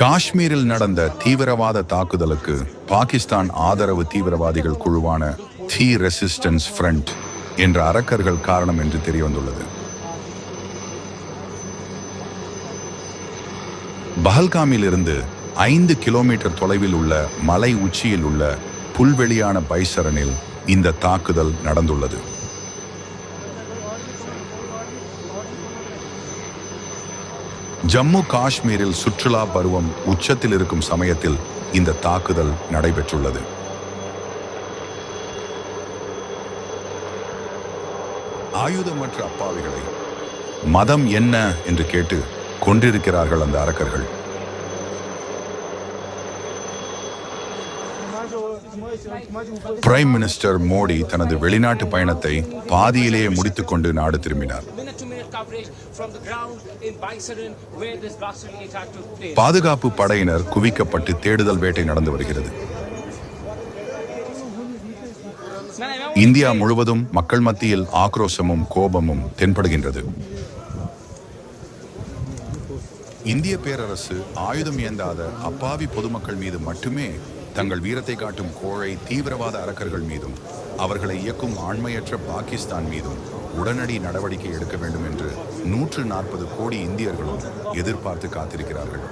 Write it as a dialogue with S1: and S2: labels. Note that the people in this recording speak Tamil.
S1: காஷ்மீரில் நடந்த தீவிரவாத தாக்குதலுக்கு பாகிஸ்தான் ஆதரவு தீவிரவாதிகள் குழுவான தி ரெசிஸ்டன்ஸ் ஃப்ரண்ட் என்ற அரக்கர்கள் காரணம் என்று தெரியவந்துள்ளது. பஹல்காமிலிருந்து ஐந்து கிலோமீட்டர் தொலைவில் உள்ள மலை உச்சியில் உள்ள புல்வெளியான பைசரனில் இந்த தாக்குதல் நடந்துள்ளது. ஜம்மு காஷ்மீரில் சுற்றுலா பருவம் உச்சத்தில் இருக்கும் சமயத்தில் இந்த தாக்குதல் நடைபெற்றுள்ளது. ஆயுதமற்ற அப்பாவிகளை மதம் என்ன என்று கேட்டு கொண்டிருக்கிறார்கள் அந்த அரக்கர்கள். பிரைம் மினிஸ்டர் மோடி தனது வெளிநாட்டு பயணத்தை பாதியிலேயே முடித்துக்கொண்டு நாடு திரும்பினார். பாதுகாப்பு படையினர் குவிக்கப்பட்டு தேடுதல் வேட்டை நடந்து வருகிறது. இந்தியா முழுவதும் மக்கள் மத்தியில் ஆக்ரோஷமும் கோபமும் தென்படுகின்றது. இந்திய பேரரசு ஆயுதம் ஏந்தாத அப்பாவி பொதுமக்கள் மீது மட்டுமே தங்கள் வீரத்தை காட்டும் கோழை தீவிரவாத அரக்கர்கள் மீதும் அவர்களை இயக்கும் ஆண்மையற்ற பாகிஸ்தான் மீதும் உடனடி நடவடிக்கை எடுக்க வேண்டும் என்று நூற்று நாற்பது கோடி இந்தியர்களும் எதிர்பார்த்து காத்திருக்கிறார்கள்.